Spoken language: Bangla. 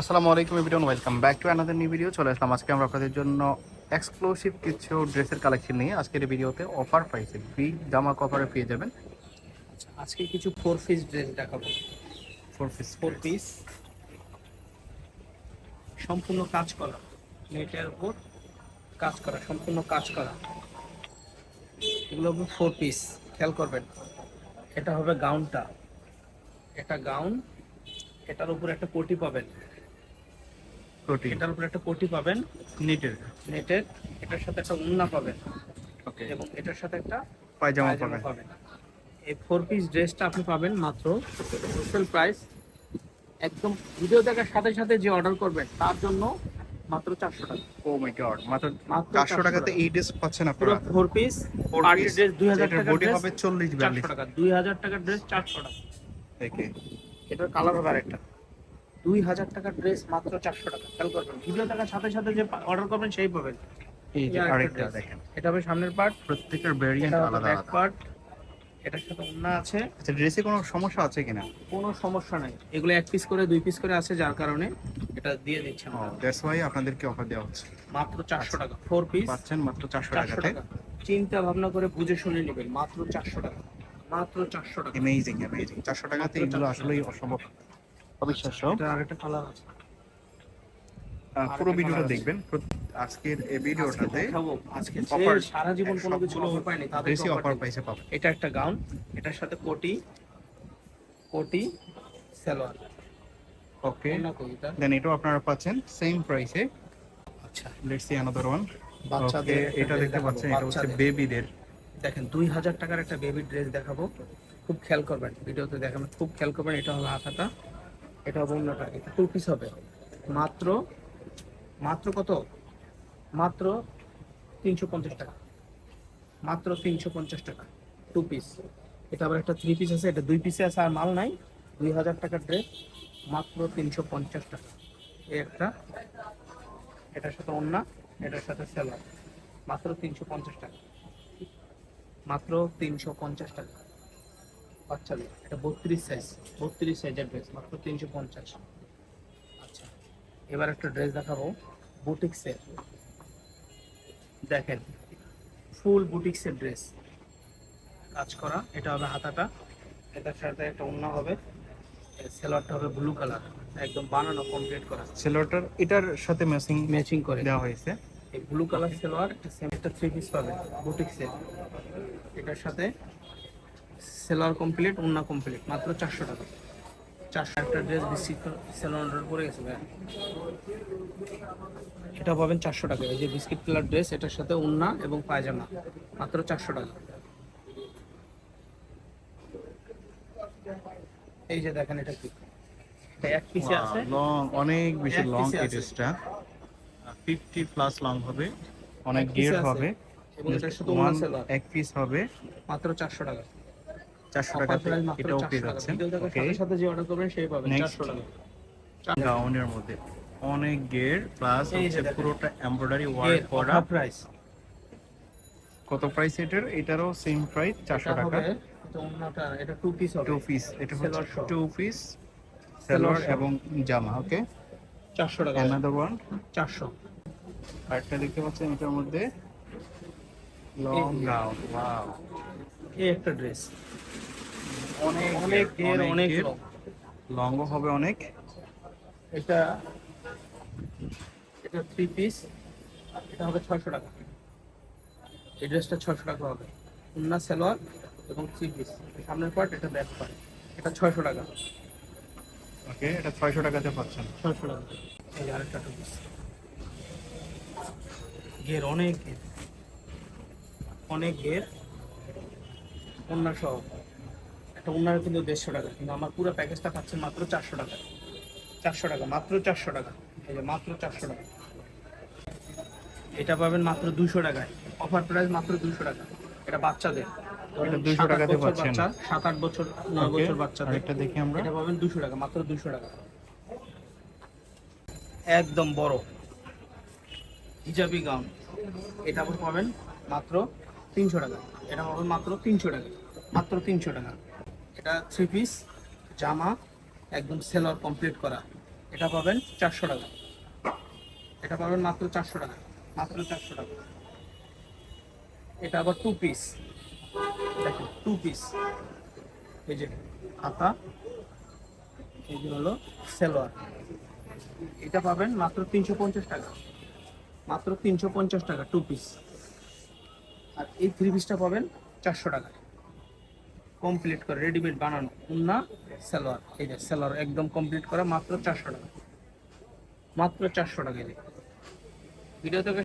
আসসালামু আলাইকুম everyone welcome back to another new video চলে আসলাম আজকে আমরা আপনাদের জন্য এক্সক্লুসিভ কিছু ড্রেসের কালেকশন নিয়ে। আজকের ভিডিওতে অফার পাইছে বিগ জামা কভারে পেয়ে যাবেন। আচ্ছা, আজকে কিছু ফোর পিস ড্রেস দেখাবো। ফোর পিস ফোর পিস সম্পূর্ণ কাজ করা। নেটের উপর কাজ করা সম্পূর্ণ কাজ করা। এগুলো হবে ফোর পিস খেয়াল করবেন। এটা হবে গাউনটা এটা গাউন এটার উপর একটা কোটি পাবেন। প্রোটিন। এটার উপর একটা কোটি পাবেন নিটের। নেটের এটার সাথে একটা উন্না পাবেন। ওকে। এবং এটার সাথে একটা পায়জামা পাবেন। এই ফোর পিস ড্রেসটা আপনি পাবেন মাত্র হোলসেল প্রাইস একদম ভিডিও দেখার সাথে সাথে যে অর্ডার করবেন তার জন্য মাত্র চারশো টাকা। ও মাই গড মাত্র মাত্র 400 টাকাতে এই ড্রেস পাচ্ছেন পুরো আপনারা? ফোর পিস পার্টি ড্রেস দুই হাজার যেটার বডি হবে 40 42 টাকা। দুই হাজার টাকার ড্রেস চারশো টাকা। থেকে এটার কালার হবে আরেকটা। দুই হাজার টাকার ড্রেস মাত্র চারশো টাকা। খেয়াল করবেন ভিডিও সাথে সাথে যে অর্ডার করবেন সেই পাবেন। এই যে আরেকটা আরেকটা দেখেন। এটা হবে সামনের পার্ট প্রত্যেকের ভেরিয়েন্ট আলাদা ব্যাক পার্ট এটার সাথে ওন্না আছে। আচ্ছা ড্রেসে কোনো সমস্যা আছে কিনা? কোনো সমস্যা নাই। এগুলো এক পিস করে দুই পিস করে আছে যার কারণে এটা দিয়ে দিচ্ছি আমরা দ্যাটস ওয়াই আপনাদেরকে অফার দেওয়া হচ্ছে। মাত্র চারশো টাকা ফোর পিস পাচ্ছেন মাত্র 400 চারশো টাকাতে। টাকা। চিন্তা ভাবনা করে বুঝে শুনে নেবেন মাত্র চারশো টাকা। মাত্র চারশো টাকা। অ্যামেজিং অ্যামেজিং 400 টাকাতে এগুলো আসলেই অসম্ভব। অবিশ্বাস্য এটা আরেকটা কালার আছে। পুরো ভিডিওটা দেখবেন। আজকের এই ভিডিওটাতে আজকে Offer, সারা জীবন কোনো কিছু অফার পায়নি তাদের বেশি অফার পাইছে এটা একটা গাউন এটার সাথে কোটি কোটি সালোয়ার। ওকে। না কবিতা দেন এটাও আপনারা পাচ্ছেন সেম প্রাইসে আচ্ছা। লেটস সি অ্যানাদার ওয়ান বাচ্চাদের এটা দেখতে পাচ্ছেন এটা হচ্ছে। বেবিদের দেখেন দুই হাজার টাকার একটা বেবি ড্রেস দেখাবো। খুব খেয়াল করবেন ভিডিওতে দেখাবেন খুব খেয়াল করবেন এটা হবে হাতাটা। এটা হবে অন্যটা এটা টু পিস হবে। মাত্র মাত্র কত? মাত্র তিনশো পঞ্চাশ টাকা। মাত্র তিনশো পঞ্চাশ টাকা টু পিস এটা আবার একটা থ্রি পিস আছে, এটা দুই পিসে আছে, আর মাল নাই। দুই হাজার টাকার ড্রেস মাত্র তিনশো পঞ্চাশ টাকা। এই একটা, এটার সাথে অন্য এটার সাথে সেলার মাত্র তিনশো পঞ্চাশ টাকা। মাত্র তিনশো পঞ্চাশ টাকা। বাচ্চাদের এটা বত্রিশ সাইজ বত্রিশ সাইজের ড্রেস মাত্র তিনশো পঞ্চাশ। আচ্ছা এবার একটা ড্রেস দেখাবো বুটিক্সের দেখেন ফুল বুটিক্সের ড্রেস কাজ করা এটা হবে হাতাটা এটার সাথে একটা অন্য হবে সেলারটা হবে ব্লু কালার একদম বানানো কমপ্লিট করা। সেলোটার এটার সাথে ম্যাচিং ম্যাচিং করে। দেওয়া হয়েছে। এই ব্লু কালার সেলোয়ার একটা সেম একটা থ্রি পিস পাবে বুটিক সেট এটার সাথে সেলোয়ার কমপ্লিট ওন্না কমপ্লিট মাত্র চারশো টাকা। চারশো একটা ড্রেস বেশি সেলোয়ার অর্ডার করে গেছে ভাই। এটা পাবেন চারশো টাকা। এই যে বিস্কিট কালার ড্রেস এটার সাথে ওন্না এবং পায়জামা মাত্র চারশো টাকা। এই যে দেখেন এটা কি? এক পিসে আছে। লং অনেক বেশি লং এই ড্রেসটা 50 প্লাস লং হবে অনেক। হবে। এবং এক পিস হবে। মাত্র চারশো টাকা। 400 অফার টাকাতে এটাও পেয়ে যাচ্ছেন ভিডিও দেখার ওকে সাথে সাথে যে অর্ডার করবেন সেই পাবেন। Next. 400 টাকা। গাউনের মধ্যে। অনেক গের প্লাস হচ্ছে পুরোটা এমব্রয়ডারি ওয়ার্ক করা। প্রাইস কত প্রাইস এটার? এটারও সেম প্রাইস 400 টাকা। এটা টু পিস টু পিস এটা হচ্ছে টু পিস Seller সেলোয়ার এবং জামা ওকে 400 টাকা। অ্যানাদার ওয়ান 400 আরেকটা দেখতে পাচ্ছেন এটার মধ্যে? লং গাউন ওয়াও এই একটা ড্রেস অনেক অনেক এর অনেক এর। হবে অনেক। এটা এটা থ্রি পিস এটা হবে 600 টাকা। এই ড্রেসটা 600 টাকা হবে। উন্না সালোয়ার এবং থ্রি পিস সামনের পার্ট এটা ব্যাক পার্ট এটা 600 টাকা। ওকে এটা 600 টাকাতে পাচ্ছেন। 600 টাকা। এই আরেকটা টু পিস ঘের অনেক ঘের অনেক ঘের ওনার সহ একটা ওনার কিন্তু দেড়শো টাকা কিন্তু আমার পুরো প্যাকেজটা পাচ্ছেন মাত্র চারশো টাকা। চারশো টাকা মাত্র চারশো টাকা। এই যে মাত্র চারশো টাকা। এটা পাবেন মাত্র দুশো টাকায়। অফার প্রাইস মাত্র দুশো টাকা। এটা বাচ্চাদের। এটা 200 সাত আট টাকাতে বছর পাচ্ছেন। সাত আট বছর নয় বছর বাচ্চাদের। আরেকটা দেখি আমরা। এটা পাবেন দুশো টাকা মাত্র দুশো টাকা। একদম বড়। হিজাবি গাউন। এটা পাবেন মাত্র তিনশো টাকা। এটা পাবেন মাত্র তিনশো টাকা। মাত্র তিনশো টাকা। এটা থ্রি পিস জামা, একদম সেলর কমপ্লিট করা। এটা পাবেন চারশো টাকা। এটা পাবেন মাত্র চারশো টাকা। মাত্র চারশো টাকা। এটা আবার টু পিস দেখেন টু পিস এই যে হাতা এই যে হলো সেলোয়ার এটা পাবেন মাত্র তিনশো পঞ্চাশ টাকা। মাত্র তিনশো পঞ্চাশ টাকা টু পিস আর এই থ্রি পিসটা পাবেন চারশো টাকা কমপ্লিট করে রেডিমেড বানানো উন্না সালোয়ার। এই যে সালোয়ার একদম কমপ্লিট করা মাত্র চারশো টাকা। মাত্র চারশো টাকা ভিডিও থেকে